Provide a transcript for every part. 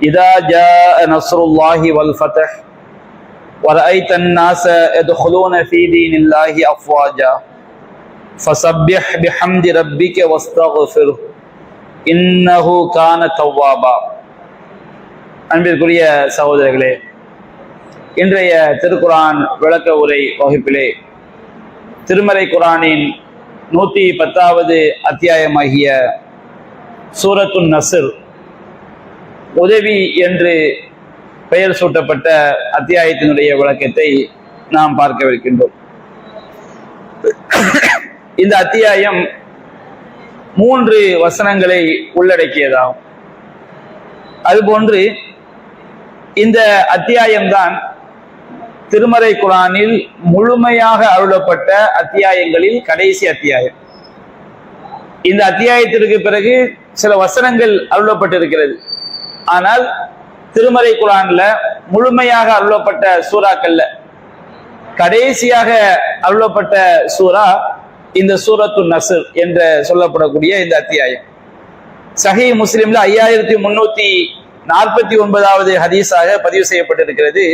إذا جاء نصر الله والفتح ورأيت الناس يدخلون في دين الله أفواجا فسبح بحمد ربك واستغفره إنه كان توابا அன்பிற்குரிய சகோதரர்களே இன்றைய திருக்குரான் விளக்க உரை வகுப்பிலே திருமலை குரானின் நூற்றி பத்தாவது அத்தியாயமாகிய சூரத்துன் நசிர் உதவி என்று பெயர் சூட்டப்பட்ட அத்தியாயத்தினுடைய விளக்கத்தை நாம் பார்க்கவிருக்கின்றோம். இந்த அத்தியாயம் மூன்று வசனங்களை உள்ளடக்கியதாகும். அதுபோன்று இந்த அத்தியாயம்தான் திருமறை குரானில் முழுமையாக அருளப்பட்ட அத்தியாயங்களில் கடைசி அத்தியாயம். இந்த அத்தியாயத்திற்கு பிறகு சில வசனங்கள் அருளப்பட்டிருக்கிறது. ஆனால் திருமறை குரான்ல முழுமையாக அருளப்பட்ட சூறாக்கள்ல கடைசியாக அருளப்பட்ட சூறா இந்த சூரத்து நசர் என்று சொல்லப்படக்கூடிய இந்த அத்தியாயம். சஹி முஸ்லிம்ல ஐயாயிரத்தி முன்னூத்தி நாற்பத்தி ஒன்பதாவது ஹதீஸாக பதிவு செய்யப்பட்டிருக்கிறது.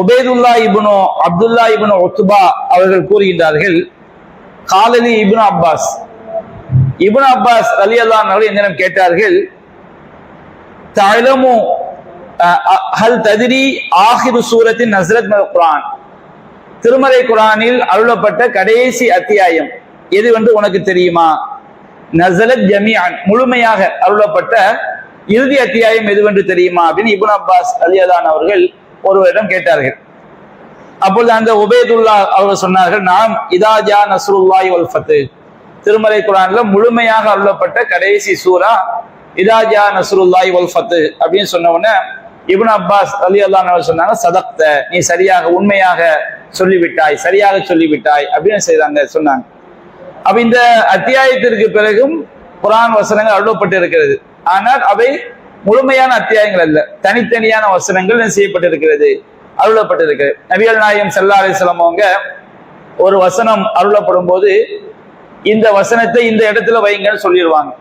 ஒபேதுல்லா இபுனோ அப்துல்லா இபுனோ ஒத்துபா அவர்கள் கூறுகின்றார்கள் காலலி இபுன் அப்பாஸ். இபுன் அப்பாஸ் அலி அல்லா அவர்கள் என்னிடம் கேட்டார்கள் தலமு ஹல் ததிரி ஆஹிரு சூரத்தின் நஸ்ரத் குரான் திருமலை குரானில் அருளப்பட்ட கடைசி அத்தியாயம். எது என்று உனக்கு தெரியுமா? நசரத் ஜமியான் முழுமையாக அருளப்பட்ட இறுதி அத்தியாயம் எதுவென்று தெரியுமா? அப்படின்னு இபுன் அப்பாஸ் அலியதான் அவர்கள் ஒருவரிடம் கேட்டார்கள். அப்பொழுது அந்த உபேதுல்லா அவர்கள் சொன்னார்கள் நாம் இதாஜா நஸ்ருல்லாய் ஒல்ஃபத்து திருமலை குரான்ல முழுமையாக அருளப்பட்ட கடைசி சூரா இதாஜா நஸ்ருல்லாய் வல்ஃபத்து அப்படின்னு சொன்ன உடனே இபுன் அப்பாஸ் அலி அல்லா சொன்னாங்க சதக்த நீ சரியாக உண்மையாக சொல்லிவிட்டாய் சரியாக சொல்லிவிட்டாய் அப்படின்னு செய்தாங்க சொன்னாங்க. அப்ப இந்த அத்தியாயத்திற்கு பிறகும் குரான் வசனங்கள் அருளப்பட்டு இருக்கிறது ஆனால் அவை முழுமையான அத்தியாயங்கள் அல்ல தனித்தனியான வசனங்கள் செய்யப்பட்டிருக்கிறது அருளப்பட்டிருக்கிறது. நபியல் நாயம் செல்லா அலிஸ்லாம் அவங்க ஒரு வசனம் அருளப்படும் போது இந்த வசனத்தை இந்த இடத்துல வைங்கன்னு சொல்லிடுவாங்க.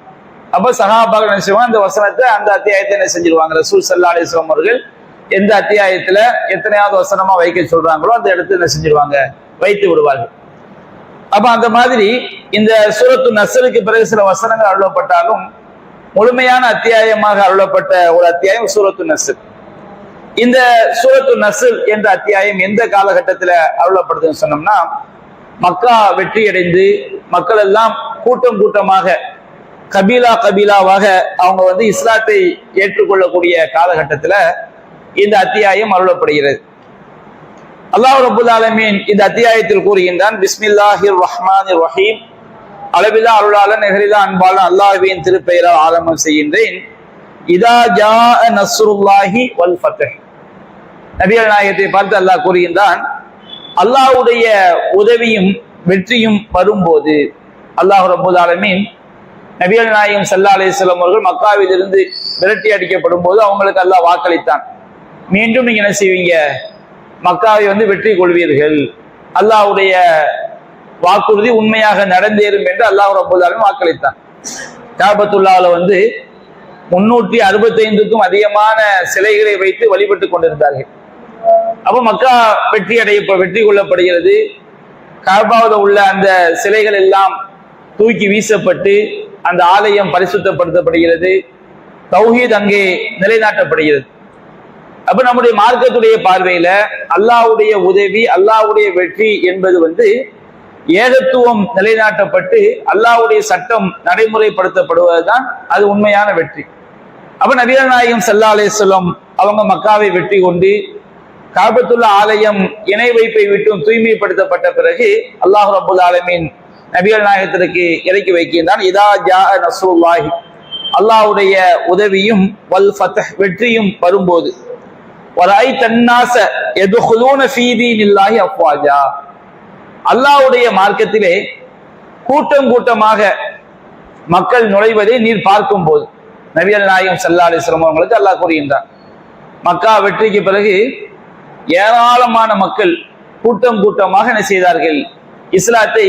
அப்ப சகாபாக்கள் நினைச்சுவாங்க அந்த வசனத்தை அந்த அத்தியாயத்தை என்ன செஞ்சிருவாங்க? ரசூல் சல்லா அலிஸ்லாம் அவர்கள் எந்த அத்தியாயத்துல எத்தனையாவது வசனமா வைக்க சொல்றாங்களோ அந்த இடத்துல என்ன செஞ்சிருவாங்க? வைத்து விடுவார்கள். அப்ப அந்த மாதிரி இந்த சூரத்து நசருக்கு பிறகு சில வசனங்கள் அருளப்பட்டாலும் முழுமையான அத்தியாயமாக அருளப்பட்ட ஒரு அத்தியாயம் சூரத்து நசர் இந்த சூரத்து நசுல் என்ற அத்தியாயம் எந்த காலகட்டத்தில் அருளப்படுதுன்னு சொன்னோம்னா மக்கா வெற்றி அடைந்து மக்கள் எல்லாம் கூட்டம் கூட்டமாக கபீலா கபீலாவாக அவங்க வந்து இஸ்லாத்தை ஏற்றுக்கொள்ளக்கூடிய காலகட்டத்தில் இந்த அத்தியாயம் அருளப்படுகிறது. அல்லாஹ் ரபுல் ஆலமீன் இந்த அத்தியாயத்தில் கூறுகின்றான் பிஸ்மில்லாஹிர் ரஹ்மான் ரஹீம். அளவிலா அருளாளன் நெகரிலா அன்பாளன் அல்லாஹுவின் திருப்பெயரால் ஆரம்பம் செய்கின்றேன். இதா ஜா நஸ்ருல்லாஹி வல் ஃபத்தஹ். நபிகள் நாயகத்தை பார்த்து அல்லாஹ் கூறுகின்றான் அல்லாஹ்வுடைய உதவியும் வெற்றியும் வரும்போது அல்லாஹ் ரபுல் ஆலமீன் நபியல் நாயகம் சல்லா அலிஸ்லாம் அவர்கள் மக்காவிலிருந்து விரட்டி அடிக்கப்படும் போது அவங்களுக்கு அல்லாஹ் வாக்களித்தான். மீண்டும் நீங்க என்ன செய்வீங்க? மக்காவை வந்து வெற்றி கொள்வீர்கள். அல்லாஹ்வுடைய வாக்குறுதி உண்மையாக நடந்தேறும் என்று அல்லாஹ் ரபுல்லாலும் வாக்களித்தான். காபத்துல்லால வந்து முன்னூற்றி அறுபத்தைந்துக்கும் அதிகமான சிலைகளை வைத்து வழிபட்டு கொண்டிருந்தார்கள். அப்போ மக்கா வெற்றி அடைய வெற்றி கொள்ளப்படுகிறது. காபாவில் உள்ள அந்த சிலைகள் எல்லாம் தூக்கி வீசப்பட்டு அந்த ஆலயம் பரிசுத்தப்படுத்தப்படுகிறது. தௌஹீத் அங்கே நிலைநாட்டப்படுகிறது. அப்ப நம்முடைய மார்க்கத்துடைய பார்வையில அல்லாவுடைய உதவி அல்லாவுடைய வெற்றி என்பது வந்து ஏகத்துவம் நிலைநாட்டப்பட்டு அல்லாவுடைய சட்டம் நடைமுறைப்படுத்தப்படுவதுதான் அது உண்மையான வெற்றி. அப்ப நவீன நாயகம் சல்லா அலிஸ்லம் அவங்க மக்காவை வெற்றி கொண்டு காபத்துள்ள ஆலயம் இணை வைப்பை விட்டும் தூய்மைப்படுத்தப்பட்ட பிறகு அல்லாஹ் ரபுல் ஆலமின் நபிகள் நாயகத்திற்கு இறக்கி வைக்கின்றான். இதா ஜா நசூல்லாஹி அல்லாவுடைய உதவியும் வல் ஃபத் வெற்றியும் வரும்போது. வராய் தன்னாச எதுகுலூன ஃபீதீனில்லாஹி அஃப்வாஜா. அல்லாஹ்வுடைய மார்க்கத்திலே கூட்டம் கூட்டமாக மக்கள் நுழைவதை நீர் பார்க்கும்போது நவியல் நாயகம் சல்லா சிரமங்களுக்கு அவங்களுக்கு அல்லாஹ் கூறுகின்றான். மக்கா வெற்றிக்கு பிறகு ஏராளமான மக்கள் கூட்டம் கூட்டமாக என்ன செய்தார்கள்? இஸ்லாத்தை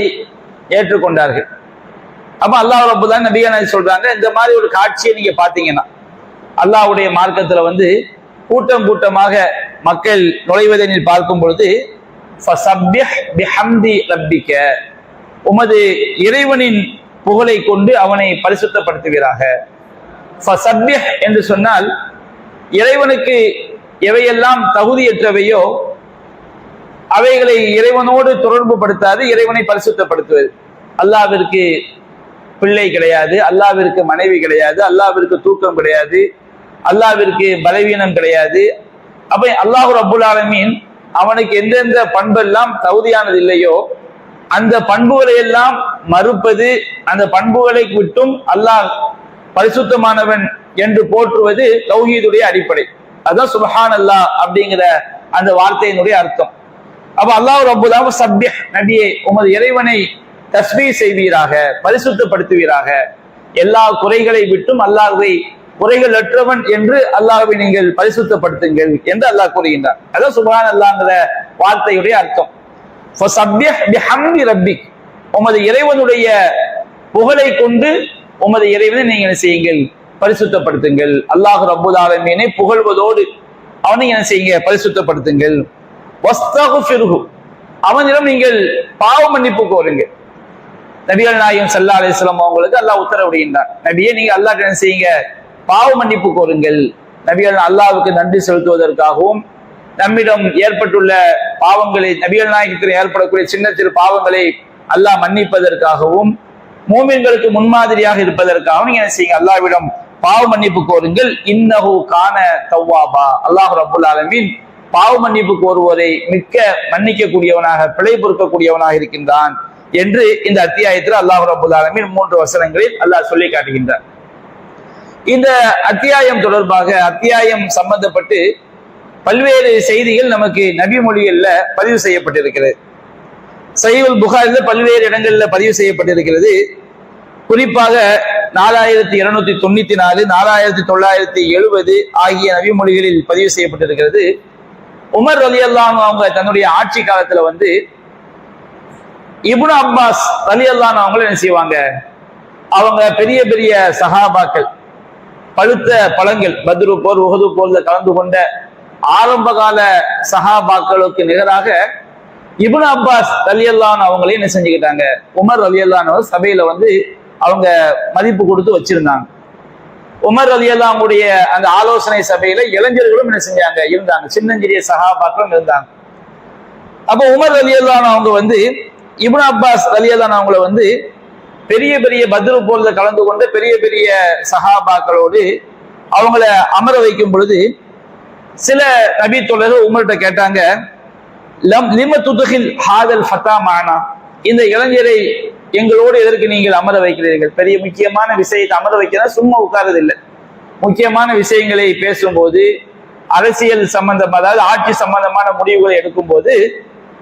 ஏற்றுக்கொண்டார்கள். அப்ப அல்லாஹ் ரபுதான் நபிகள் சொல்றாங்க? இந்த மாதிரி ஒரு காட்சியை நீங்க பாத்தீங்கன்னா அல்லாஹ்வுடைய மார்க்கத்துல வந்து கூட்டம் கூட்டமாக மக்கள் நுழைவதை நீ பார்க்கும் பொழுது ரப்பிக்க. உமது இறைவனின் புகழை கொண்டு அவனை பரிசுத்தப்படுத்துகிறாக என்று சொன்னால் இறைவனுக்கு எவையெல்லாம் தகுதியற்றவையோ அவைகளை இறைவனோடு தொடர்பு படுத்தாது இறைவனை பரிசுத்தப்படுத்துவது. அல்லாவிற்கு பிள்ளை கிடையாது அல்லாவிற்கு மனைவி கிடையாது அல்லாவிற்கு தூக்கம் கிடையாது அல்லாவிற்கு பலவீனம் கிடையாது. அப்ப அல்லாஹு ரபுல் ஆலமீன் அவனுக்கு எந்தெந்த பண்பெல்லாம் தகுதியானது இல்லையோ அந்த பண்புகளை எல்லாம் மறுப்பது அந்த பண்புகளை விட்டும் அல்லாஹ் பரிசுத்தமானவன் என்று போற்றுவது தௌஹீதுடைய அடிப்படை. அதுதான் சுபஹான் அல்லாஹ் அப்படிங்கிற அந்த வார்த்தையினுடைய அர்த்தம். அப்ப அல்லாஹ் ரபுல்லாஹ் சப்ய நபியே உமது இறைவனை தஸ்மீ செய்வீராக பரிசுத்தப்படுத்துவீராக. எல்லா குறைகளை விட்டும் அல்லாஹை குறைகள் அற்றவன் என்று அல்லாஹை நீங்கள் பரிசுத்தப்படுத்துங்கள் என்று அல்லாஹ் கூறுகின்றார் அதான் சுபஹான் அல்லாங்கிற வார்த்தையுடைய அர்த்தம். ரப்பி உமது இறைவனுடைய புகழை கொண்டு உமது இறைவனை நீங்கள் செய்யுங்கள்? பரிசுத்தப்படுத்துங்கள். அல்லாஹ் ரப்புல் ஆலமீனை புகழ்வதோடு அவனை என்ன செய்யுங்க? பரிசுத்தப்படுத்துங்கள். அவனிடம் நீங்கள் பாவ மன்னிப்பு கோருங்க நபிகள் நாயகம் சல்லா அலிஸ்லாம் அவங்களுக்கு அல்லாஹ் உத்தரவிடுகின்றார் நபியை நீங்க அல்லாஹ் என்ன செய்யுங்க? பாவ மன்னிப்பு கோருங்கள் நபிகள் அல்லாவுக்கு நன்றி செலுத்துவதற்காகவும் நம்மிடம் ஏற்பட்டுள்ள பாவங்களை நபிகள் நாயகத்தில் ஏற்படக்கூடிய சின்ன சிறு பாவங்களை அல்லாஹ் மன்னிப்பதற்காகவும் மூமின்களுக்கு முன்மாதிரியாக இருப்பதற்காகவும் நீங்க என்ன செய்யுங்க? அல்லாவிடம் பாவ மன்னிப்பு கோருங்கள் இன்னஹு கான தவ்வாபா அல்லாஹ் ரபுல் ஆலமீன் பாவ மன்னிப்பு கோருவதை மிக்க மன்னிக்கக்கூடியவனாக பிழை பொறுக்கக்கூடியவனாக இருக்கின்றான் என்று இந்த அத்தியாயத்தில் அல்லாஹ் ரபுல் ஆலமின் மூன்று வசனங்களில் அல்லாஹ் சொல்லி காட்டுகின்றார் இந்த அத்தியாயம் தொடர்பாக அத்தியாயம் சம்பந்தப்பட்டு பல்வேறு செய்திகள் நமக்கு நபி மொழிகளில் பதிவு செய்யப்பட்டிருக்கிறது. சைவல் புகாரில் பல்வேறு இடங்களில் பதிவு செய்யப்பட்டிருக்கிறது. குறிப்பாக நாலாயிரத்தி இருநூத்தி தொண்ணூத்தி நாலு நாலாயிரத்தி தொள்ளாயிரத்தி எழுபது ஆகிய நபி மொழிகளில் பதிவு செய்யப்பட்டிருக்கிறது. உமர் அலி அல்லாம் அவங்க தன்னுடைய ஆட்சி காலத்துல வந்து இபுன் அப்பாஸ் அலி அல்லான் அவங்கள என்ன செய்வாங்க? அவங்க பெரிய பெரிய சகாபாக்கள் பழுத்த பழங்கள் பத்ரு போர் உகது போர்ல கலந்து கொண்ட ஆரம்ப கால சஹாபாக்களுக்கு நிகராக இபுன் அப்பாஸ் அலி அல்லான் அவங்களே என்ன செஞ்சுக்கிட்டாங்க? உமர் அலி அல்லான் சபையில வந்து அவங்க மதிப்பு கொடுத்து வச்சிருந்தாங்க. உமர் அலி அந்த ஆலோசனை சபையில இளைஞர்களும் என்ன செஞ்சாங்க? இருந்தாங்க. சின்னஞ்சிறிய சகாபாக்களும் இருந்தாங்க. அப்போ உமர் அலி அல்லான் அவங்க வந்து இப்னு அப்பாஸ் அலி அல்லான் அவங்கள வந்து பெரிய பெரிய பத்ரு போர்ல கலந்து கொண்டு பெரிய பெரிய சகாபாக்களோடு அவங்கள அமர வைக்கும் பொழுது சில நபி தோழர்கள் உமர்கிட்ட கேட்டாங்க லம் லிம துதுகில் ஹாதல் ஃபத்தா மானா? இந்த இளைஞரை எங்களோடு எதற்கு நீங்கள் அமர வைக்கிறீர்கள்? பெரிய முக்கியமான விஷயத்தை அமர வைக்கிறதா? சும்மா உட்காரதில்லை முக்கியமான விஷயங்களை பேசும்போது அரசியல் சம்பந்தம் அதாவது ஆட்சி சம்பந்தமான முடிவுகளை எடுக்கும் போது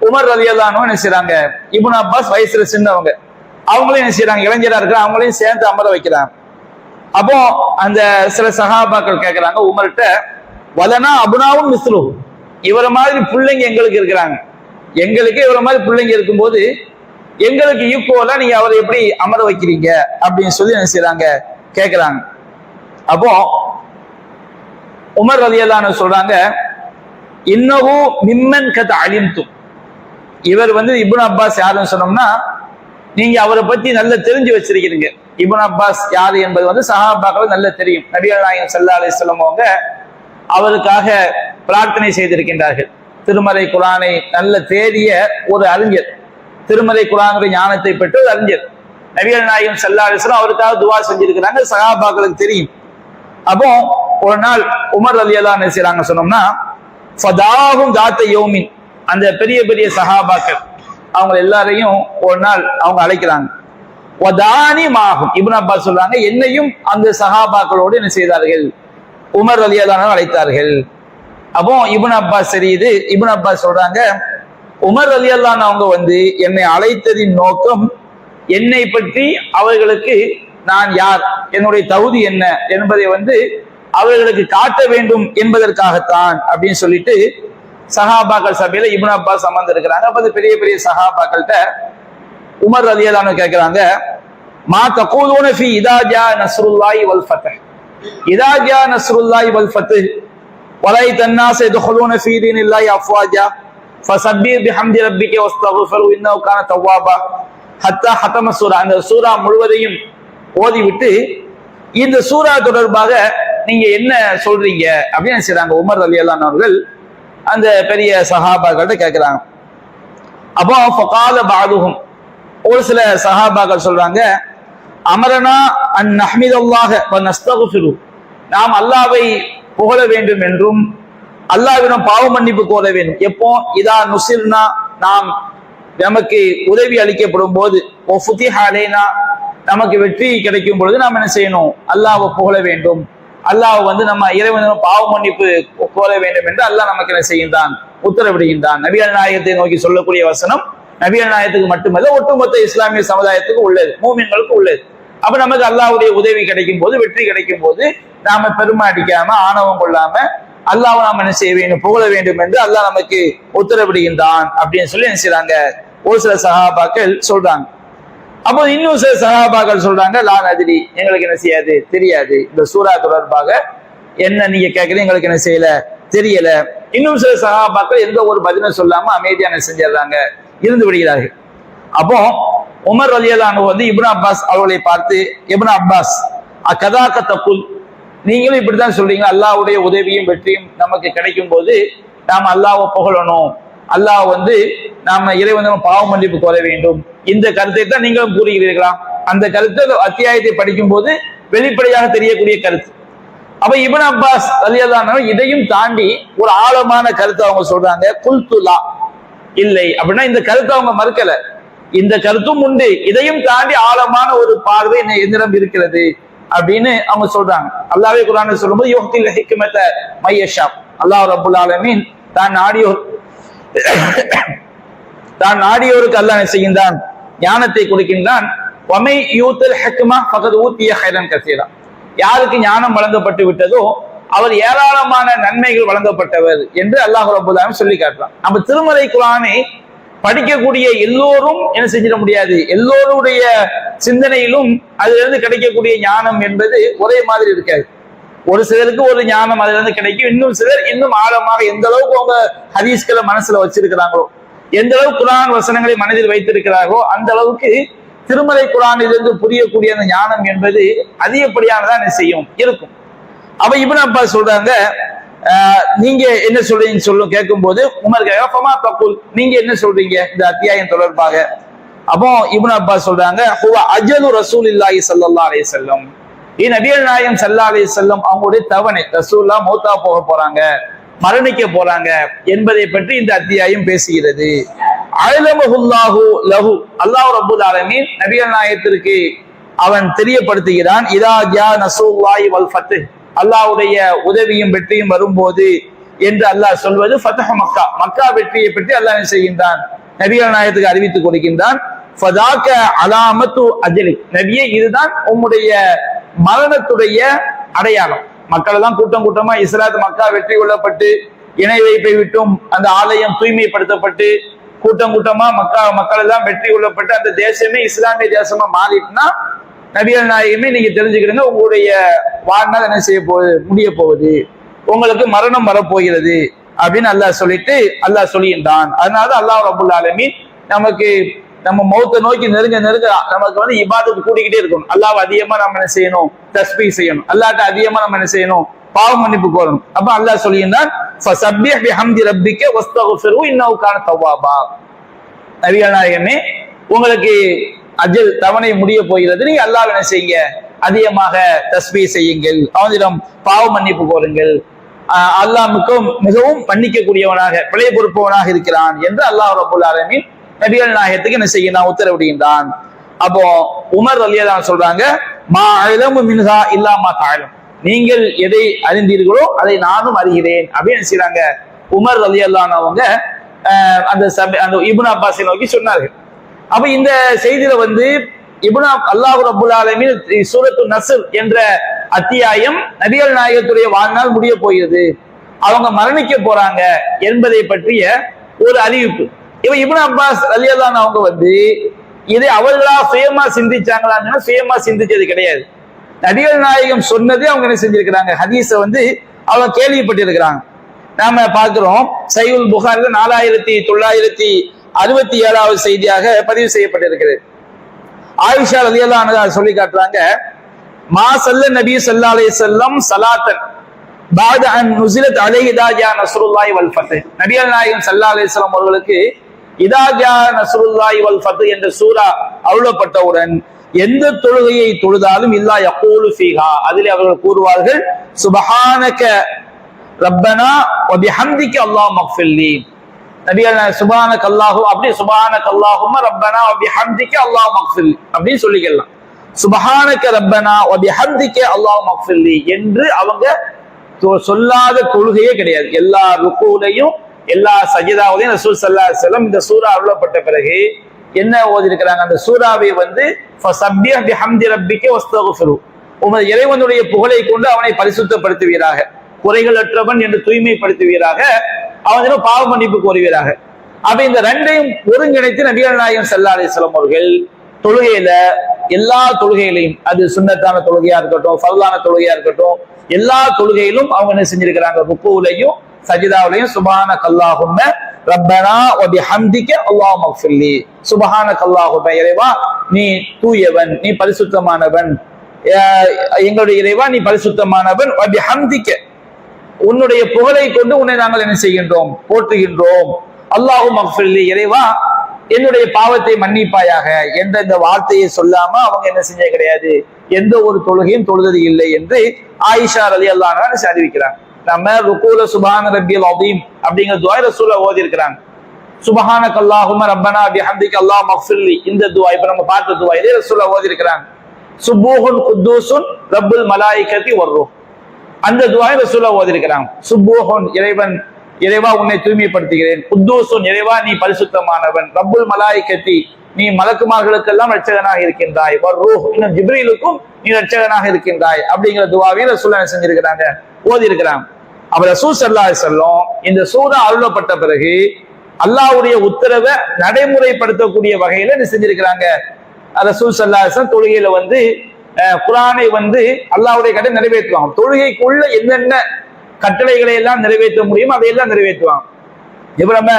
உமர் ரலியல்லானோ என்ன செய்றாங்க? இப்னு அப்பாஸ் வயசுல சின்னவங்க. அவங்களையும் என்ன செய்றாங்க? இளைஞரா இருக்கிற அவங்களையும் சேர்ந்து அமர வைக்கிறாங்க. அப்போ அந்த சில சகாபாக்கள் கேட்கிறாங்க உமர்கிட்ட வலனா அபுனாவும் மிஸ்லு இவரை மாதிரி பிள்ளைங்க எங்களுக்கு இருக்கிறாங்க. எங்களுக்கு இவரை மாதிரி பிள்ளைங்க இருக்கும்போது எங்களுக்கு ஈக்குவலா நீங்க அவரை எப்படி அமர வைக்கிறீங்க அப்படின்னு சொல்லி என்ன செய்யறாங்க கேட்கிறாங்க அப்போ உமர் ரதியல்லான்னு சொல்றாங்க இன்னவும் மிம்மன் கத அழிந்தும் இவர் வந்து இபுன் அப்பாஸ் யாருன்னு சொன்னோம்னா நீங்க அவரை பத்தி நல்ல தெரிஞ்சு வச்சிருக்கிறீங்க. இபுன் அப்பாஸ் யாரு என்பது வந்து சஹாபாக்கள் நல்ல தெரியும். நபிகள் நாயகம் சல்லா அலிஸ்லாம் அவங்க அவருக்காக பிரார்த்தனை செய்திருக்கின்றார்கள். திருமலை குரானை நல்ல தேடிய ஒரு அறிஞர். திருமலை குரானுடைய ஞானத்தை பெற்று அறிஞர். நபிகள் நாயகம் சல்லா அலிஸ்லாம் அவருக்காக துவா செஞ்சிருக்கிறாங்க. சகாபாக்களுக்கு தெரியும். அப்போ ஒரு நாள் உமர் அலி அல்லா என்ன செய்யறாங்க சொன்னோம்னா ஃபதாகும் தாத்த யோமின். அந்த பெரிய பெரிய சகாபாக்கள் அவங்க எல்லாரையும் ஒரு நாள் அவங்க அழைக்கிறாங்க. வதானி மாகும் இபுன் அப்பா சொல்றாங்க என்னையும் அந்த சகாபாக்களோடு என்ன செய்தார்கள்? உமர் ரலியல்லாஹு அழைத்தார்கள். அப்போ இபுன் அப்பா தெரியுது. இபுன் அப்பா சொல்றாங்க உமர் அலி அல்லான் அவங்க வந்து என்னை அழைத்ததின் நோக்கம் என்னை பற்றி அவர்களுக்கு நான் யார் என்னுடைய தகுதி என்ன என்பதை வந்து அவர்களுக்கு காட்ட வேண்டும் என்பதற்காகத்தான் அப்படின்னு சொல்லிட்டு சஹாபாக்கள் சபையில இபுன் அப்பாஸ் அமர்ந்திருக்கிறாங்க. அப்ப பெரிய பெரிய சஹாபாக்கள்கிட்ட உமர் அலி அல்லான்னு கேட்கிறாங்க மா தகூலூன ஃபி இதாஜா நஸ்ருல்லாஹி வல் ஃபத்ஹ் இதாஜா நஸ்ருல்லாஹி வல் ஃபத்ஹ் வலை தன்னாஸ் யதுஹுலூன ஃபீ தீனில்லாஹி அஃப்வாஜா. ஃபசப்பீர் பிஹம்தி ரப்பிகே வஸ்தகுஃபர் இன்னவுக்கான தவாபா ஹத்தா ஹத்தம சூரா அந்த சூரா முழுவதையும் ஓதிவிட்டு இந்த சூரா தொடர்பாக நீங்க என்ன சொல்றீங்க அப்படின்னு செய்றாங்க உமர் அலி அவர்கள் அந்த பெரிய சஹாபாக்கள்கிட்ட கேட்கிறாங்க அப்போ ஃபகால பாதுகும் ஒரு சில சஹாபாக்கள் சொல்றாங்க அமரனா அன் நஹ்மிதல்லாக நஸ்தகுஃபிரு நாம் அல்லாவை புகழ வேண்டும் என்றும் அல்லாவிடம் பாவ மன்னிப்பு கோர வேண்டும் எப்போ? இதா நுசிர்னா நாம் நமக்கு உதவி அளிக்கப்படும் போது ஓ ஃபுதிஹாலேனா நமக்கு வெற்றி கிடைக்கும் பொழுது நாம் என்ன செய்யணும்? அல்லாவை புகழ வேண்டும். அல்லாஹ் வந்து நம்ம இறைவனிடம் பாவ மன்னிப்பு கோர வேண்டும் என்று அல்லாஹ் நமக்கு என்ன செய்கின்றான்? உத்தரவிடுகின்றான். நபியல் நாயகத்தை நோக்கி சொல்லக்கூடிய வசனம் நபியல் நாயகத்துக்கு மட்டுமல்ல ஒட்டுமொத்த இஸ்லாமிய சமுதாயத்துக்கு உள்ளது மூமியங்களுக்கு உள்ளது. அப்ப நமக்கு அல்லாவுடைய உதவி கிடைக்கும் போது வெற்றி கிடைக்கும் போது நாம பெருமை அடிக்காம ஆணவம் கொள்ளாம அல்லாவை நாம் என்ன செய்ய வேண்டும்? புகழ வேண்டும் என்று அல்லாஹ் நமக்கு உத்தரவிடுகின்றான் அப்படின்னு சொல்லி என்ன செய்றாங்க? ஒரு சில சகாபாக்கள் சொல்றாங்க. அப்போ இன்னும் சில சகாபாக்கள் சொல்றாங்க லா நதிரி எங்களுக்கு என்ன செய்யாது? தெரியாது. இந்த சூரா தொடர்பாக என்ன நீங்க கேட்கறது எங்களுக்கு என்ன செய்யல? தெரியல. இன்னும் சில சகாபாக்கள் எந்த ஒரு பதிலும் சொல்லாம அமைதியாக என்ன செஞ்சிடறாங்க? இருந்து விடுகிறார்கள். அப்போ உமர் ரலியல்லாஹு வந்து இப்னா அப்பாஸ் அவர்களை பார்த்து இப்னா அப்பாஸ் அக்கதாக்க தப்புல் நீங்களும் இப்படித்தான் சொல்றீங்க. அல்லாவுடைய உதவியும் வெற்றியும் நமக்கு கிடைக்கும் போது நாம் அல்லாவை புகழணும். அல்லாஹ் வந்து நாம இறைவனும் பாவ மன்னிப்பு கோர வேண்டும். இந்த கருத்தை தான் நீங்களும் கூறுகிறீர்களா? அந்த கருத்து அத்தியாயத்தை படிக்கும் போது வெளிப்படையாக தெரியக்கூடிய கருத்து. அப்ப இபன் அப்பாஸ் ரலியல்லாஹு இதையும் தாண்டி ஒரு ஆழமான கருத்தை அவங்க சொல்றாங்க. குல்துலா இல்லை. அப்படின்னா இந்த கருத்தை அவங்க மறுக்கல. இந்த கருத்தும் உண்டு. இதையும் தாண்டி ஆழமான ஒரு பார்வை என்ன- என்னிடம் இருக்கிறது. அப்படின்னு அவங்க சொல்றாங்க. அல்லாவே குரான் சொல்லும்போது யோகத்தில் ஹிக்மத்த மையஷா அல்லாஹ் ரப்புல் ஆலமீன் தான் நாடியோர் தான் நாடியோருக்கு அல்லாஹ் செய்கின்றான்? ஞானத்தை கொடுக்கின்றான். ஒமை யூத்தல் ஹெக்மா பகது ஊத்திய ஹைரன் கசீரா. யாருக்கு ஞானம் வழங்கப்பட்டு விட்டதோ அவர் ஏராளமான நன்மைகள் வழங்கப்பட்டவர் என்று அல்லாஹ் ரபுல் சொல்லி காட்டுறான். நம்ம திருமலை குரானை படிக்கக்கூடிய எல்லோரும் என்ன செஞ்சிட முடியாது? எல்லோருடைய சிந்தனையிலும் அதுல இருந்து கிடைக்கக்கூடிய ஞானம் என்பது ஒரே மாதிரி இருக்காது. ஒரு சிலருக்கு ஒரு ஞானம் அதுல இருந்து கிடைக்கும். இன்னும் சிலர் இன்னும் ஆழமாக எந்த அளவுக்கு அவங்க ஹதீஸ்களை மனசுல வச்சிருக்கிறாங்களோ எந்த அளவுக்கு குரான் வசனங்களை மனதில் வைத்திருக்கிறார்களோ அந்த அளவுக்கு திருமலை குரானிலிருந்து புரியக்கூடிய அந்த ஞானம் என்பது அதிகப்படியானதான் என்ன செய்யும்? இருக்கும். அப்ப இவன் அப்பா சொல்றாங்க நீங்க என்ன சொல்றீங்க சொல்லும் கேட்கும்போது உமர் கேஃபமா தக்குல் நீங்க என்ன சொல்றீங்க? இந்த அத்தியாயம் தொடர்பாக. அப்போ இப்னு அப்பாஸ் சொல்றாங்க ஹுவ அஜலு ரசூலில்லாஹி சல்லா அலைஹி செல்லம் இ நபிகள் நாயகம் சல்லா அலைஹி செல்லம் அவங்களுடைய தவணை ரசூல்லா மௌத்தா போக போறாங்க மரணிக்க போறாங்க என்பதை பற்றி இந்த அத்தியாயம் பேசுகிறது. அழலமஹுல்லாஹு லஹு அல்லாஹ் ரபுல் ஆலமீன் நபியல் நாயகத்திற்கு அவன் தெரியப்படுத்துகிறான் இதா ஜா நசூல்லாய் வல் ஃபத்து. அல்லாஹ்வுடைய உதவியும் வெற்றியும் வரும்போது என்று அல்லாஹ் சொல்வது ஃபதஹ மக்கா. மக்கா வெற்றியை பற்றி அல்லாஹ் செய்கின்றான்? நபிகள் நாயகத்துக்கு அறிவித்துக் கொடுக்கின்றான். ஃபதாக்க அலாமத்து அஜலி நபியே இதுதான் உம்முடைய மரணத்துடைய அடையாளம். மக்கள் தான் கூட்டம் கூட்டமா இஸ்லாத் மக்கா வெற்றி கொள்ளப்பட்டு இணை வைப்பை விட்டும் அந்த ஆலயம் தூய்மைப்படுத்தப்பட்டு கூட்டம் கூட்டமா மக்கா மக்கள் எல்லாம் வெற்றி கொள்ளப்பட்டு அந்த தேசமே இஸ்லாமிய தேசமா மாறிட்டுனா நபிகள் நாயகமே நீங்க தெரிஞ்சுக்கிறீங்க உங்களுடைய வாழ்நாள் என்ன செய்ய போகுது முடிய போகுது உங்களுக்கு மரணம் வரப்போகிறது அப்படின்னு அல்லாஹ் சொல்லிட்டு அல்லாஹ் சொல்லியிருந்தான் அதனால அல்லாஹ் ரபுல் ஆலமீன் நமக்கு நம்ம மௌத்தை நோக்கி நெருங்க நெருங்க நமக்கு வந்து இபாதத்து கூடிக்கிட்டே இருக்கணும். அல்லாஹ் அதிகமா நம்ம என்ன செய்யணும்? தஸ்பீ செய்யணும். அல்லாட்ட அதிகமா நம்ம என்ன செய்யணும்? பாவ மன்னிப்பு கோரணும். அப்ப அல்லாஹ் சொல்லியிருந்தான் ரப்பிக்க வஸ்தக்ஃபிரு இன்னஹு கான நாயகமே உங்களுக்கு அஜல் தவணை முடிய போகிறது. நீங்க அல்லாஹ் என்ன செய்யுங்க? அதிகமாக தஸ்பி செய்யுங்கள். அவனிடம் பாவ மன்னிப்பு கோருங்கள். அல்லாஹ் மிகவும் மிகவும் மன்னிக்கக்கூடியவனாக பிழை பொறுப்பவனாக இருக்கிறான் என்று அல்லாஹ் ரபுல் ஆலமின் நபிகள் நாயகத்துக்கு என்ன செய்ய நான் உத்தரவிடுகின்றான். அப்போ உமர் அலியதான் சொல்றாங்க மா அழமு மின்ஹா இல்லாமா தாழம் நீங்கள் எதை அறிந்தீர்களோ அதை நானும் அறிகிறேன். அப்படின்னு செய்யறாங்க உமர் அலி அவங்க அந்த சபை அந்த இபுன் அப்பாஸை நோக்கி சொன்னார்கள். அப்ப இந்த செய்தியில வந்து இபுனா அல்லாஹு அபுல் ஆலமின் சூரத்து நஸ்ர் என்ற அத்தியாயம் நபிகள் நாயகத்துடைய வாழ்நாள் முடிய போகிறது. அவங்க மரணிக்க போறாங்க என்பதை பற்றிய ஒரு அறிவிப்பு. இவ இபுன் அப்பாஸ் அலியல்லான் அவங்க வந்து இதை அவர்களா சுயமா சிந்திச்சாங்களான்னு சுயமா சிந்திச்சது கிடையாது. நபிகள் நாயகம் சொன்னது அவங்க என்ன செஞ்சிருக்கிறாங்க? ஹதீஸ வந்து அவங்க கேள்விப்பட்டிருக்கிறாங்க. நாம பாக்குறோம் சைவுல் புகார்ல நாலாயிரத்தி தொள்ளாயிரத்தி அறுபத்தி ஏழாவது செய்தியாக பதிவு செய்யப்பட்டிருக்கிறது. ஆயிஷா ரலியல்லாஹு சொல்லி காட்டுறாங்க மா சல்ல நபி ஸல்லல்லாஹு அலைஹி வஸல்லம் சலாத்தன் பாத அன் நுசிலத் அலைஹி இதா ஜா நஸ்ருல்லாஹி வல் ஃபத்து நபிகள் நாயகம் ஸல்லல்லாஹு அலைஹி வஸல்லம் அவர்களுக்கு இதா ஜா நஸ்ருல்லாஹி வல் ஃபத்து என்ற சூரா அருளப்பட்டவுடன் எந்த தொழுகையை தொழுதாலும் இல்லா யகூலு ஃபீஹா. அதிலே அவர்கள் கூறுவார்கள் சுபஹானக ரப்பனா வ பிஹம்திக அல்லாஹ் மக்ஃபில்லி நபிகள் சுபான கல்லாஹு அப்படி சுபான கல்லாஹும ரப்பனா அப்படி ஹந்திக்கு அல்லாஹ் மக்ஃபில் அப்படின்னு சொல்லிக்கலாம். சுபஹானக்க ரப்பனா அப்படி ஹந்திக்கு அல்லாஹ் மக்ஃபில்லி என்று அவங்க தொ- சொல்லாத தொழுகையே கிடையாது. எல்லா ருக்குலையும் எல்லா சஜிதாவிலையும் ரசூல் சல்லா செல்லம் இந்த சூரா அருளப்பட்ட பிறகு என்ன ஓதி இருக்கிறாங்க அந்த சூராவை வந்து ஃபஸப்பிஹ் ரப்பிக்கு ரப்பிக்க வஸ்தக்ஃபிரு உமது இறைவனுடைய புகழை கொண்டு அவனை பரிசுத்தப்படுத்துவீராக. குறைகளற்றவன் என்று தூய்மைப்படுத்துவீராக. அவங்க பாவ மன்னிப்பு கோருவீராக அப்ப இந்த ரெண்டையும் ஒருங்கிணைத்து நபிகள் நாயகம் ஸல்லல்லாஹு அலைஹி அவர்கள் தொழுகையில எல்லா தொழுகையிலையும் அது சுண்ணத்தான தொழுகையா இருக்கட்டும் ஃபல்லான தொழுகையா இருக்கட்டும் எல்லா தொழுகையிலும் அவங்க என்ன செஞ்சிருக்கிறாங்க? ருக்குவிலையும் சஜிதாவிலையும் சுபான கல்லாகும் ரப்பனா ஒபி பிஹம்திக அல்லாஹ் மக்ஃபில்லி சுபஹான கல்லாஹும்ம இறைவா நீ தூயவன் நீ பரிசுத்தமானவன். எங்களுடைய இறைவா நீ பரிசுத்தமானவன். ஒபி ஹந்திக்க உன்னுடைய புகழை கொண்டு உன்னை நாங்கள் என்ன செய்கின்றோம்? போற்றுகின்றோம். அல்லாஹும் மக்ஃபில்லி இறைவா என்னுடைய பாவத்தை மன்னிப்பாயாக. என்ற இந்த வார்த்தையை சொல்லாம அவங்க என்ன செஞ்ச கிடையாது. எந்த ஒரு தொழுகையும் தொழுதது இல்லை என்று ஆயிஷா அலி அல்லாஹ் அறிவிக்கிறாங்க. நம்ம ருக்கூல சுபான ரபியல் அதீம் அப்படிங்கிற துவாய் ரசூல ஓதி இருக்கிறாங்க சுபஹான கல்லாஹும ரப்பனா பிஹம்திக அல்லாஹ் மக்ஃபில்லி இந்த துவா இப்ப நம்ம பார்த்த துவா இதே ரசூல ஓதி இருக்கிறாங்க சுபூஹுன் குத்தூசுன் ரப்புல் மலாயிகத்தி வர்றூஹ் அந்த துவாய் ரசூலா ஓதிருக்கிறாங்க சுப்போஹோன் இறைவன் இறைவா உன்னை தூய்மைப்படுத்துகிறேன். குத்தூசுன் இறைவா நீ பரிசுத்தமானவன். ரப்புல் மலாய்கத்தி நீ மலக்குமார்களுக்கெல்லாம் ரட்சகனாக இருக்கின்றாய். ரூஹ் இன்னும் ஜிப்ரீலுக்கும் நீ ரட்சகனாக இருக்கின்றாய். அப்படிங்கிற துவாவையும் ரசூலா செஞ்சிருக்கிறாங்க? ஓதி இருக்கிறாங்க அப்ப ரசூல் சல்லா செல்லும் இந்த சூதா அருளப்பட்ட பிறகு அல்லாவுடைய உத்தரவை நடைமுறைப்படுத்தக்கூடிய வகையில என்ன செஞ்சிருக்கிறாங்க? ரசூல் சல்லாஹம் தொழுகையில வந்து அஹ், வந்து அல்லாஹ்வுடைய கடை நிறைவேற்றுவாங்க. தொழுகைக்குள்ள என்னென்ன கட்டளைகளை எல்லாம் நிறைவேற்ற முடியுமோ அதையெல்லாம் நிறைவேற்றுவாங்க. இப்ப நம்ம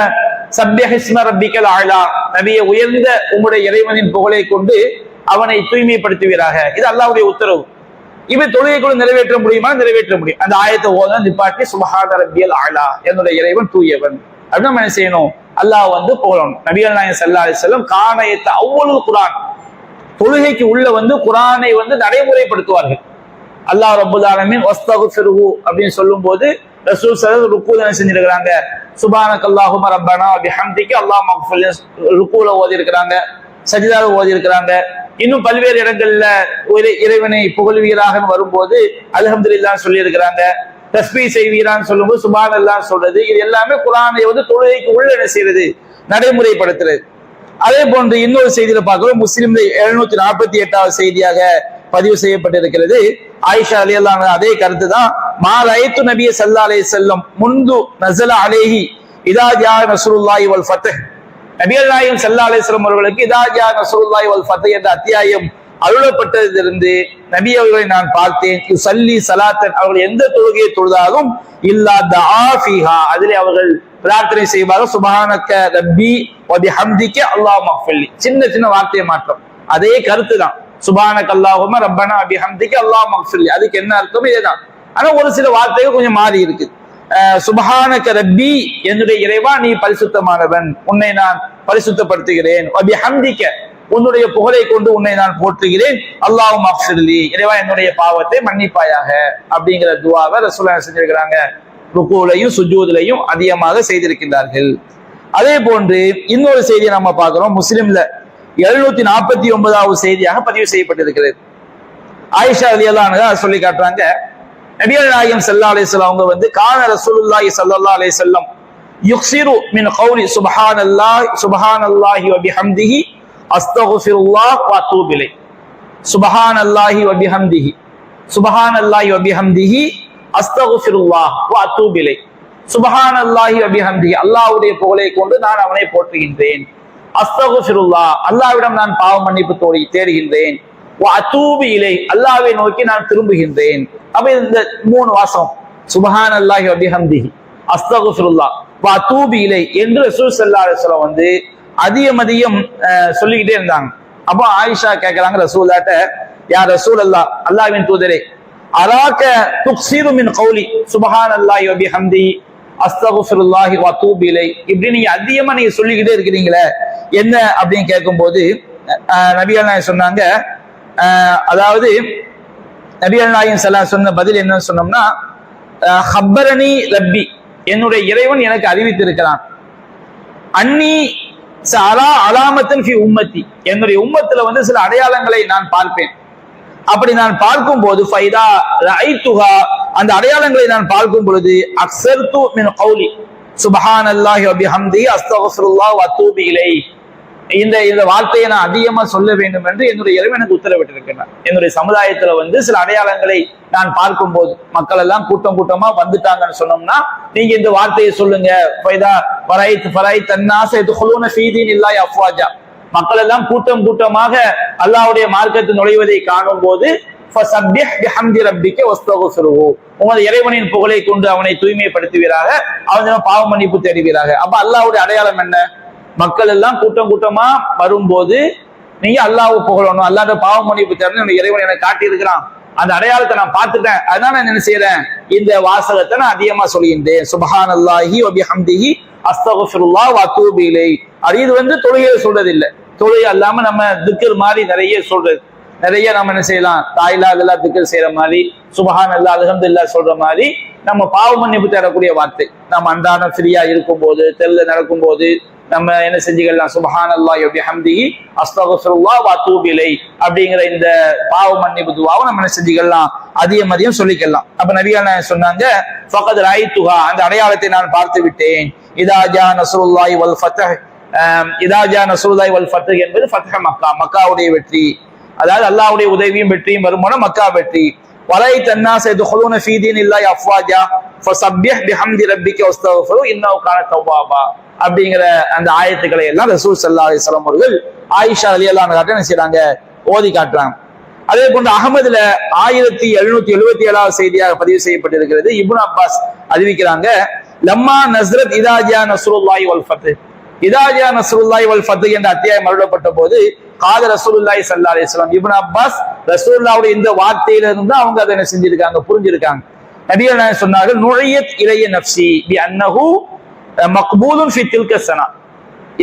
சப்யஹிஸ்ம ரப்பிக்கல் ஆழா நபிய உயர்ந்த உம்முடைய இறைவனின் புகழை கொண்டு அவனை தூய்மைப்படுத்துவீராக. இது அல்லாவுடைய உத்தரவு. இவன் தொழுகைக்குள்ள நிறைவேற்ற முடியுமா? நிறைவேற்ற முடியும். அந்த ஆயத்தை ஓதம் நிப்பாட்டி சுபஹான ரப்பியல் ஆழா என்னுடைய இறைவன் தூயவன். அப்படின்னு நம்ம என்ன செய்யணும்? அல்லாஹ் வந்து புகழணும். நபிகள் நாயன் ஸல்லல்லாஹு செல்லும் வஸல்லம் காணயத்தை அவ்வளவு குரான். தொழுகைக்கு உள்ள வந்து குரானை வந்து நடைமுறைப்படுத்துவார்கள். அல்லாஹ் ரப்பல் வஸ்தகு சிறுகு அப்படின்னு சொல்லும்போது ரசூல் சரத் ருக்கு செஞ்சிருக்கிறாங்க சுபான சுபானக் அல்லாஹும்ம ரப்பனா ஹம்திக்கு அல்லாஹ் மக்ஃபில் ருக்குல ஓதி இருக்கிறாங்க சஜிதால ஓதி இருக்கிறாங்க இன்னும் பல்வேறு இடங்கள்ல ஒரு இறைவனை புகழ்வீராக வரும்போது அல்ஹம்துலில்லாஹ் சொல்லி இருக்கிறாங்க தஸ்பி செய்வீரான்னு சொல்லும்போது சுபான் எல்லாம் சொல்றது. இது எல்லாமே குரானை வந்து தொழுகைக்கு உள்ள என்ன செய்யறது? நடைமுறைப்படுத்துறது. அதே போன்று இன்னொரு செய்தியில பார்க்கிறோம். முஸ்லிம் எழுநூத்தி நாற்பத்தி எட்டாவது செய்தியாக பதிவு செய்யப்பட்டிருக்கிறது. ஆயிஷா அலி அதே கருத்து தான் மாலயத்து நபிய சல்லா அலே செல்லம் முந்து நசல அலேஹி இதா ஜா நஸ்ருல்லாஹி வல் ஃபத்ஹ் நபியல் நாயகம் சல்லா அலிஸ்லாம் அவர்களுக்கு இதா ஜா நஸ்ருல்லாஹி வல் ஃபத்ஹ் என்ற அத்தியாயம் அருளப்பட்டதிலிருந்து நபி அவர்களை நான் பார்த்தேன். சல்லி சலாத்தன் அவர்கள் எந்த தொழுகையை தொழுதாலும் இல்லா தஆஃபிஹா அதிலே அவர்கள் பிரார்த்தனை செய்வாரு சுபஹானக்க ரப்பி வ பிஹம்திக அல்லாஹ் மக்ஃபில்லி சின்ன சின்ன வார்த்தையை மாற்றம். அதே கருத்து தான் சுபானக் அல்லாஹும ரப்பனா பிஹம்திக அல்லாஹ் மக்ஃபில்லி அதுக்கு என்ன அர்த்தம் இதேதான். ஆனா ஒரு சில வார்த்தைகள் கொஞ்சம் மாறி இருக்கு. அஹ் சுபஹானக ரப்பி என்னுடைய இறைவா நீ பரிசுத்தமானவன். உன்னை நான் பரிசுத்தப்படுத்துகிறேன். அபி ஹந்திக்க உன்னுடைய புகழை கொண்டு உன்னை நான் போற்றுகிறேன். அல்லாஹ் மக்ஃபில்லி இறைவா என்னுடைய பாவத்தை மன்னிப்பாயாக. அப்படிங்கிற துவாவை ரசூலா செஞ்சிருக்கிறாங்க. ருக்குலையும் சுஜூதுலையும் அதிகமாக செய்திருக்கின்றார்கள். அதே போன்று இன்னொரு செய்தியை நம்ம பார்க்கிறோம். முஸ்லிம்ல எழுநூத்தி நாற்பத்தி ஒன்பதாவது செய்தியாக பதிவு செய்யப்பட்டிருக்கிறது. ஆயிஷா அலி சொல்லி காட்டுறாங்க நபியல் நாயகம் சல்லா அலிஸ்லாம் அவங்க வந்து கான ரசூலுல்லாஹி சல்லா அலி செல்லம் யுக்ஸிரு மின் கௌரி சுபஹான் அல்லாஹ் வ அல்லாஹி வபிஹம்திஹி அஸ்தகுஃபிருல்லாஹ் அத்தூபு இலைஹ் சுப்ஹானல்லாஹி வ பிஹம்திஹி சுப்ஹானல்லாஹி வ அஸ்தக்ஃபிருல்லாஹ் வா அத்தூபு இலைஹ் சுப்ஹானல்லாஹி வ பிஹம்திஹி புகழை கொண்டு நான் அவனை போற்றுகின்றேன். அஸ்தகுஃபிருல்லா அல்லாவிடம் நான் பாவ மன்னிப்பு தோழி தேடுகின்றேன். அத்தூபி இலை அல்லாவை நோக்கி நான் திரும்புகின்றேன். அப்ப இந்த மூணு வாசம். சுபஹான் அல்லாஹி அபிஹந்தி அஸ்தகுஃபிருல்லா வா அத்தூபி இலை என்று ரசூல் சல்லா அலுவலம் வந்து அதிகம் அதிகம் அஹ், சொல்லிக்கிட்டே இருந்தாங்க. அப்போ ஆயிஷா கேட்கிறாங்க ரசூல்லாட்ட யார் ரசூல் அல்லா அல்லாவின் தூதரே அராக்க துக்ஸீரு மின் கௌலி சுபஹான் அல்லாஹி ஹம்தி அஸ்தகுஃபிருல்லாஹி வ தூபிலை இப்படி நீங்க அதிகமா நீங்க சொல்லிக்கிட்டே இருக்கிறீங்களே. என்ன அப்படின்னு கேட்கும்போது அஹ், நபிகள் நாயகம் சொன்னாங்க அதாவது நபிகள் நாயகம் சல்லா சொன்ன பதில் என்னன்னு சொன்னோம்னா ஹப்பரணி ரப்பி. என்னுடைய இறைவன் எனக்கு அறிவித்திருக்கிறான். அன்னி அலா அலாமத்தின் ஃபி உம்மத்தி. என்னுடைய உம்மத்துல வந்து சில அடையாளங்களை நான் பார்ப்பேன். அப்படி நான் பார்க்கும் போது ஃபைதா ரைத்துஹா அந்த அடையாளங்களை நான் பார்க்கும் பொழுது அக்சர்து மின் கௌலி சுபஹான் அல்லாஹி பிஹம்தி அஸ்தக்ஃபிருல்லாஹ் வ அத்தூபு இலை இந்த இந்த வார்த்தையை நான் அதிகமா சொல்ல வேண்டும் என்று என்னுடைய இறைவன் எனக்கு உத்தரவிட்டிருக்கிறார் என்னுடைய சமுதாயத்துல வந்து சில அடையாளங்களை நான் பார்க்கும்போது மக்கள் எல்லாம் கூட்டம் கூட்டமா வந்துட்டாங்கன்னு சொன்னோம்னா நீங்க இந்த வார்த்தையை சொல்லுங்க. ஃபைதா ஃபரைத் ஃபரைத் இது யதுகுலூன ஃபீதின் இல்லாய் அஃப்வாஜா மக்கள் எல்லாம் கூட்டம் கூட்டமாக அல்லாஹ்வுடைய மார்க்கத்தில் நுழைவதை காணும் போது உங்களது இறைவனின் புகழை கொண்டு அவனை தூய்மைப்படுத்துவீராக அவன் பாவ மன்னிப்பு தேடுவீராக. அப்ப அல்லாவுடைய அடையாளம் என்ன? மக்கள் எல்லாம் கூட்டம் கூட்டமா வரும்போது நீங்க அல்லாஹ் புகழணும். அல்லாஹ் பாவ மன்னிப்பு தேடணும். இறைவன் எனக்கு காட்டியிருக்கிறான். அந்த அடையாளத்தை நான் பார்த்துட்டேன். அதனால நான் என்ன செய்யறேன் இந்த வாசகத்தை நான் அதிகமா சொல்கின்றேன். சுபஹான் அல்லாஹி அஸ்தகுல்லா அஸ்தகுஃபிருல்லாஹ் அது இது வந்து தொழுகையை சொல்றது இல்லை தொழுகை அல்லாம நம்ம திக்கர் மாதிரி நிறைய சொல்றது. நிறைய நம்ம என்ன செய்யலாம்? தாயிலா அதெல்லாம் திக்கர் செய்யற மாதிரி சுபஹான் அல்லா அல்ஹம்துலில்லாஹ் சொல்ற மாதிரி நம்ம பாவ மன்னிப்பு தரக்கூடிய வார்த்தை. நம்ம அன்றாடம் ஃப்ரீயா இருக்கும்போது தெருல நடக்கும்போது நம்ம என்ன செஞ்சுக்கலாம்? சுபஹான் அல்லா எப்படி ஹம்தி வ வா தூபிலை அப்படிங்கிற இந்த பாவ மன்னிப்பு துவாவை நம்ம என்ன செஞ்சுக்கலாம்? அதிகம் அதிகம் சொல்லிக்கலாம். அப்ப நபிகள் சொன்னாங்க? ஃபகத் துஹா அந்த அடையாளத்தை நான் பார்த்து விட்டேன் இதா ஜா நஸ்ருல்லாஹி வல் ஃபத்தஹ் இதாஜா நசூதாய் வல் ஃபத்துக் என்பது ஃபத்ஹ மக்கா மக்காவுடைய வெற்றி. அதாவது அல்லாவுடைய உதவியும் வெற்றியும் வருமான மக்கா வெற்றி. வலை தன்னா செய்து ஹொலூன ஃபீதீன் இல்லாய் அஃப்வாஜா ஃபசப்யஹ் பிஹம்தி ரப்பிக்கு வஸ்தஃபரு இன்னவு கான அப்படிங்கிற அந்த ஆயத்துக்களை எல்லாம் ரசூல் சல்லா அலிஸ்லாம் அவர்கள் ஆயிஷா அலி அல்லா காட்ட என்ன செய்யறாங்க ஓதி காட்டுறாங்க. அதே போன்று அகமதுல ஆயிரத்தி எழுநூத்தி எழுபத்தி ஏழாவது செய்தியாக பதிவு செய்யப்பட்டிருக்கிறது. இபுன் அப்பாஸ் அறிவிக்கிறாங்க லம்மா நஸ்ரத் இதாஜியா நசூருல்லாய் வல்ஃபத்து இதாஜியா நசூல்லாய் வல் ஃபத்து என்ற அத்தியாயம் மறுடப்பட்ட போது காத ரசூலுல்லாஹி சல்லா அலிஸ்லாம் வஸல்லம் இப்னு அப்பாஸ் ரசூல்லாவுடைய இந்த வார்த்தையிலிருந்து அவங்க அதை என்ன செஞ்சிருக்காங்க புரிஞ்சிருக்காங்க. நபிகள் சொன்னார்கள்? நுழையத் இளைய நப்சி பி அன்னஹு மக்பூலும் ஃபி தில்க சனா.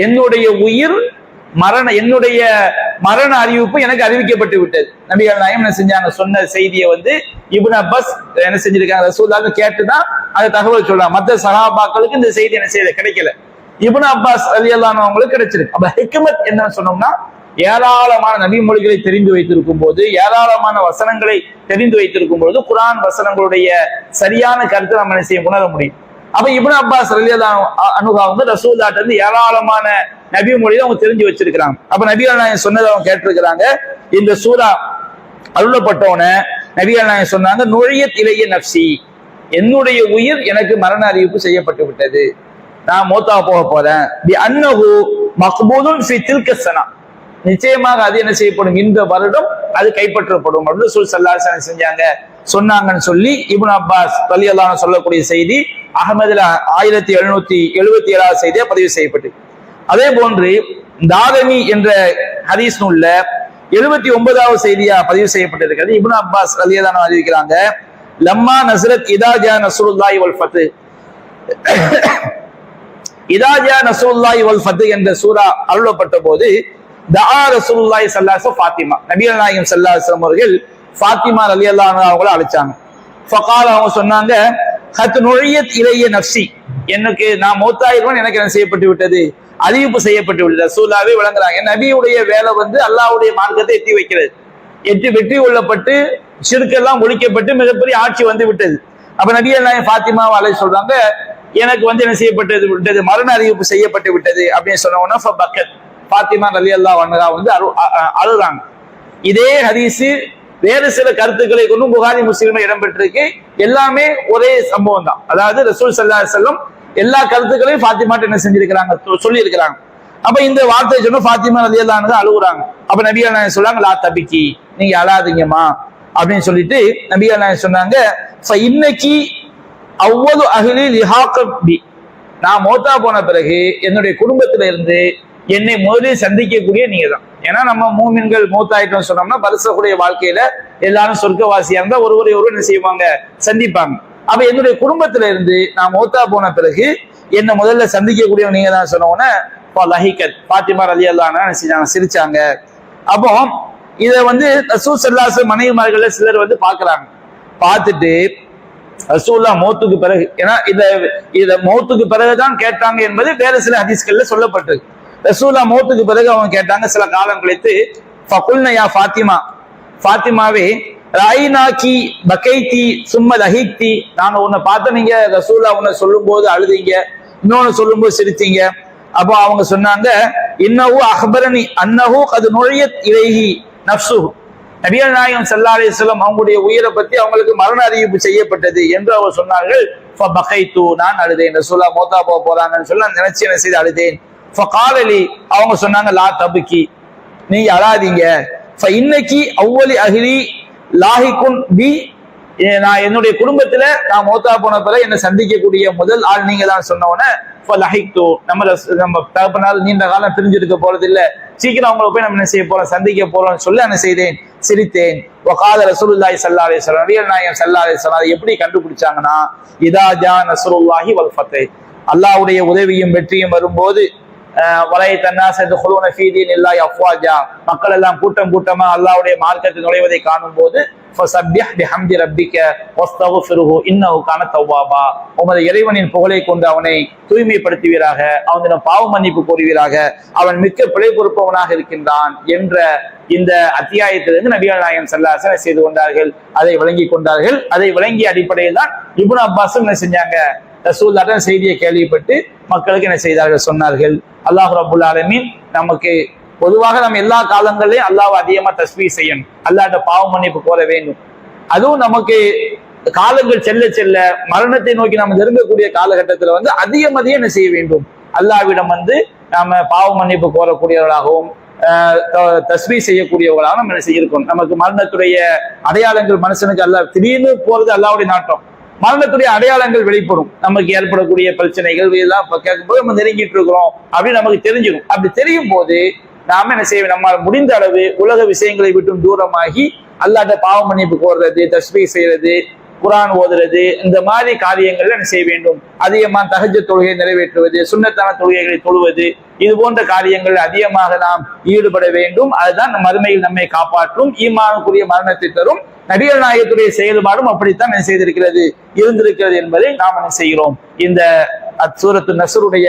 என்னுடைய உயிர் மரண என்னுடைய மரண அறிவிப்பு எனக்கு அறிவிக்கப்பட்டு விட்டது. நபிகள் நாயம் என்ன செஞ்சாங்க? சொன்ன செய்தியை வந்து இபுன் அப்பாஸ் என்ன செஞ்சிருக்காங்க? ரசூலுல்லாஹ் கேட்டுதான் அந்த தகவல் சொல்லலாம் மற்ற சகாபாக்களுக்கு இந்த செய்தி என்ன செய்யல? கிடைக்கல. இபுன் அப்பாஸ் அலி அல்லானவங்களுக்கு கிடைச்சிருக்கு. அப்ப ஹிக்மத் என்னன்னு சொன்னோம்னா ஏராளமான நபி மொழிகளை தெரிந்து வைத்திருக்கும் போது ஏராளமான வசனங்களை தெரிந்து வைத்திருக்கும் போது குரான் வசனங்களுடைய சரியான கருத்தை நம்ம என்ன செய்ய உணர முடியும். அப்ப இபுன் அப்பாஸ் ரலியல்லாஹு அனுகா வந்து ரசூல்லாட்ட இருந்து ஏராளமான நபி மொழியை அவங்க தெரிஞ்சு வச்சிருக்கிறாங்க. அப்ப நபிகள் நாயகம் சொன்னதை அவங்க கேட்டிருக்கிறாங்க. இந்த சூரா அருளப்பட்டவன நபிகள் நாயகம் சொன்னாங்க நுழையத் இளைய நப்சி என்னுடைய உயிர் எனக்கு மரண அறிவிப்பு செய்யப்பட்டு விட்டது நான் மோத்தா போக போறேன். பி அன்னஹு மக்பூதுன் ஃபி தில்க சனா. நிச்சயமாக அது என்ன செய்யப்படும்? இந்த வருடம் அது கைப்பற்றப்படும். அப்படின்னு சொல்லி சல்லாசன செஞ்சாங்க. சொன்னாங்கன்னு சொல்லி இபுன் அப்பாஸ் தலியல்லான சொல்லக்கூடிய செய்தி அகமதுல ஆயிரத்தி எழுநூத்தி எழுபத்தி ஏழாவது செய்தியா பதிவு செய்யப்பட்டு அதே போன்று தாதமி என்ற ஹதீஸ் நூல்ல எழுபத்தி ஒன்பதாவது செய்தியா பதிவு செய்யப்பட்டிருக்கிறது. இபுன் அப்பாஸ் அலியதான அறிவிக்கிறாங்க லம்மா நஸ்ரத் இதாஜா நஸ்ருல்லாஹி வல் ஃபத் இதாஜா நசூல்லாய் வல் ஃபத் என்ற சூரா அருளப்பட்ட போது தஆ ரசூலுல்லாஹி ஸல்லல்லாஹு ஃபாத்திமா நபிகள் நாயகம் ஸல்லல்லாஹு அலைஹி அவர்கள் ஃபாத்திமா ரலியல்லாஹு அன்ஹா அவங்கள அழைச்சாங்க. ஃபகால அவங்க சொன்னாங்க ஹத் நுழையத் இலைய நஃப்சி எனக்கு நான் மௌத்தாயிருவன் எனக்கு என்ன செய்யப்பட்டு விட்டது? அறிவிப்பு செய்யப்பட்டு விட்டது ரசூலாவே விளங்குறாங்க. நபியுடைய வேலை வந்து அல்லாஹ்வுடைய மார்க்கத்தை எத்தி வைக்கிறது. எட்டி வெற்றி கொள்ளப்பட்டு சிறுக்கெல்லாம் ஒழிக்கப்பட்டு மிகப்பெரிய ஆட்சி வந்து விட்டது. அப்ப நபி அல்லாஹ் ஃபாத்திமாவை அலை சொல்றாங்க எனக்கு வந்து என்ன செய்யப்பட்டது விட்டது? மரண அறிவிப்பு செய்யப்பட்டு விட்டது அப்படின்னு சொன்ன உடனே ஃபபக்கத். ஃபாத்திமா ரலி அல்லா வந்து அழு அழுறாங்க இதே ஹரிசு வேறு சில கருத்துக்களை கொண்டும் புகாரி முஸ்லீம்ல இடம்பெற்றிருக்கு. எல்லாமே ஒரே சம்பவம் தான் அதாவது ரசூல் சல்லா செல்லம் எல்லா கருத்துக்களையும் ஃபாத்திமாட்ட என்ன செஞ்சிருக்கிறாங்க? சொல்லி இருக்கிறாங்க அப்ப இந்த வார்த்தை சொன்ன ஃபாத்திமா ரலி அல்லா அழுகுறாங்க. அப்ப நபி அல்லா சொல்றாங்க லா தபிக்கி நீங்க அழாதீங்கம்மா. அப்படின்னு சொல்லிட்டு நபி அல்லா சொன்னாங்க "ஃப இன்னைக்கு அவ்வளவு அகிலி லிஹாக்கி நான் மோத்தா போன பிறகு என்னுடைய குடும்பத்தில இருந்து என்னை முதலில் சந்திக்கக்கூடிய நீங்க தான் ஏன்னா நம்ம மூமின்கள் மூத்தாயிட்டோம் சொன்னோம்னா பரிசக்கூடிய வாழ்க்கையில எல்லாரும் சொர்க்கவாசியா இருந்தா ஒருவரை ஒருவர் என்ன செய்வாங்க? சந்திப்பாங்க. அப்ப என்னுடைய குடும்பத்தில இருந்து நான் மூத்தா போன பிறகு என்னை முதல்ல சந்திக்கக்கூடிய நீங்க தான் சொன்ன உடனே லஹிகத் பாத்திமா அலி அல்லான்னு என்ன செஞ்சாங்க? சிரிச்சாங்க. அப்போ இத வந்து ரசூல் சல்லாச மனைவிமார்கள்ல சிலர் வந்து பாக்குறாங்க பார்த்துட்டு ரசூல்லா மௌத்துக்கு பிறகு ஏன்னா இத இத மௌத்துக்கு பிறகுதான் கேட்டாங்க என்பது வேற சில ஹதீஸ்கள்ல சொல்லப்பட்டது. ரசூல்லா மௌத்துக்கு பிறகு அவங்க கேட்டாங்க சில காலம் கழித்து ஃபகுல்னயா ஃபாத்திமா. ஃபாத்திமாவே ராயினாக்கி பக்கைத்தி சும்ம லஹிக்தி. நான் உன்னை பார்த்த நீங்க ரசூல்லா உன்னை சொல்லும் போது அழுதீங்க இன்னொன்னு சொல்லும்போது சிரித்தீங்க. அப்போ அவங்க சொன்னாங்க இன்னஹு அஹ்பரணி அன்னஹு அது நுழையத் இறைகி நப்சுஹு நபிகள் நாயகம் சல்லா அலிஸ்லாம் அவங்களுடைய உயிரை பத்தி அவங்களுக்கு மரண அறிவிப்பு செய்யப்பட்டது என்று அவர் சொன்னார்கள். ஃபபகைத்து நான் அழுதேன். ரசூலா மோத்தா போக போறாங்கன்னு சொல்லி நான் நினைச்சு என்ன செய்து அழுதேன். ஃபகாலலி அவங்க சொன்னாங்க லா தபுக்கி. நீங்க அழாதீங்க. ஃப இன்னைக்கு அவ்வளி அகிலி லாஹிகுன் பி. நான் என்னுடைய குடும்பத்துல நான் மோத்தா போன பிறகு என்னை சந்திக்கக்கூடிய முதல் ஆள் நீங்க தான் சொன்னவொன்னே உடனே நம்ம நம்ம தகப்பனால் நீண்ட காலம் பிரிஞ்சிருக்க போறது இல்ல சீக்கிரம் அவங்கள போய் நம்ம என்ன செய்ய போறோம் சந்திக்க போறோம்னு சொல்லி என்ன செய்தேன். சிரித்தேன். ஒகாத ரசூலுல்லாஹி சல்லா அலி வஸல்லம் நபிகள் நாயகம் சல்லா அலி வஸல்லம் அதை எப்படி கண்டுபிடிச்சாங்கன்னா இதா ஜா நஸ்ருல்லாஹி வல்ஃபத்தை அல்லாவுடைய உதவியும் வெற்றியும் வரும்போது வலை தன்னாஸ் குழுவன ஃபீதீன் இல்லாய் அஃப்வாஜா. மக்கள் எல்லாம் கூட்டம் கூட்டமா அல்லாவுடைய மார்க்கத்தில் நுழைவதை காணும் போது ஃபஸப்பிஹ் பிஹம்தி ரப்பிக வஸ்தக்ஃபிருஹு இன்னஹு கான தவ்வாபா உமது இறைவனின் புகழை கொண்டு அவனை தூய்மைப்படுத்துவீராக அவனிடம் பாவ மன்னிப்பு கோருவீராக அவன் மிக்க பிழை பொறுப்பவனாக இருக்கின்றான் என்ற இந்த அத்தியாயத்திலிருந்து நபிகள் நாயகம் செல்லாசனை செய்து கொண்டார்கள். அதை விளங்கி கொண்டார்கள். அதை விளங்கிய அடிப்படையில் தான் இபுன் அப்பாஸும் என்ன செஞ்சாங்க? ரசூல்லாட்ட செய்தியை கேள்விப்பட்டு மக்களுக்கு என்ன செய்தார்கள்? சொன்னார்கள். அல்லாஹ் ரபுல் ஆலமீன் நமக்கு பொதுவாக நம்ம எல்லா காலங்களிலும் அல்லாஹ் அதிகமா தஸ்மீ செய்யணும். அல்லாட்ட பாவ மன்னிப்பு கோர வேண்டும். அதுவும் நமக்கு காலங்கள் செல்ல செல்ல மரணத்தை நோக்கி நம்ம நெருங்கக்கூடிய காலகட்டத்துல வந்து அதிகம் அதிகம் என்ன செய்ய வேண்டும்? அல்லாஹ்விடம் வந்து நாம பாவ மன்னிப்பு கோரக்கூடியவர்களாகவும் த- தஸ்மீ செய்யக்கூடியவர்களாகவும் நம்ம என்ன செய்யிருக்கோம் நமக்கு மரணத்துடைய அடையாளங்கள் மனுஷனுக்கு அல்ல திடீர்னு போறது அல்லாவுடைய நாட்டம். மரணத்துடைய அடையாளங்கள் வெளிப்படும். நமக்கு ஏற்படக்கூடிய பிரச்சனைகள் இதெல்லாம் கேட்கும்போது நம்ம நெருங்கிட்டு இருக்கிறோம் அப்படின்னு நமக்கு தெரிஞ்சிடும். அப்படி தெரியும் போது நாம என்ன செய்ய நம்மால் முடிந்த அளவு உலக விஷயங்களை விட்டும் தூரமாகி அல்லாட்ட பாவ மன்னிப்பு கோர்றது தஸ்மீ செய்யறது குரான் ஓதுறது இந்த மாதிரி காரியங்கள்ல என்ன செய்ய வேண்டும்? அதிகமா தகஜ தொழுகையை நிறைவேற்றுவது சுண்ணத்தான தொழுகைகளை தொழுவது இது போன்ற காரியங்கள் அதிகமாக நாம் ஈடுபட வேண்டும். அதுதான் நம் மறுமையில் நம்மை காப்பாற்றும் ஈமானுக்குரிய மரணத்தை தரும் நடிகர் நாயகத்துடைய செயல்பாடும் அப்படித்தான் என்ன செய்திருக்கிறது இருந்திருக்கிறது என்பதை நாம் என்ன செய்கிறோம்? இந்த அச்சூரத்து நசருடைய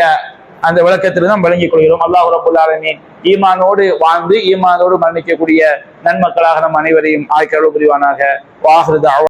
அந்த விளக்கத்தில் தான் வழங்கிக் கொள்கிறோம். அல்லாஹ் ரபுல் ஈமானோடு வாழ்ந்து ஈமானோடு மரணிக்கக்கூடிய நன்மக்களாக நம் அனைவரையும் ஆய்க்கருள் புரிவானாக. வாகிறது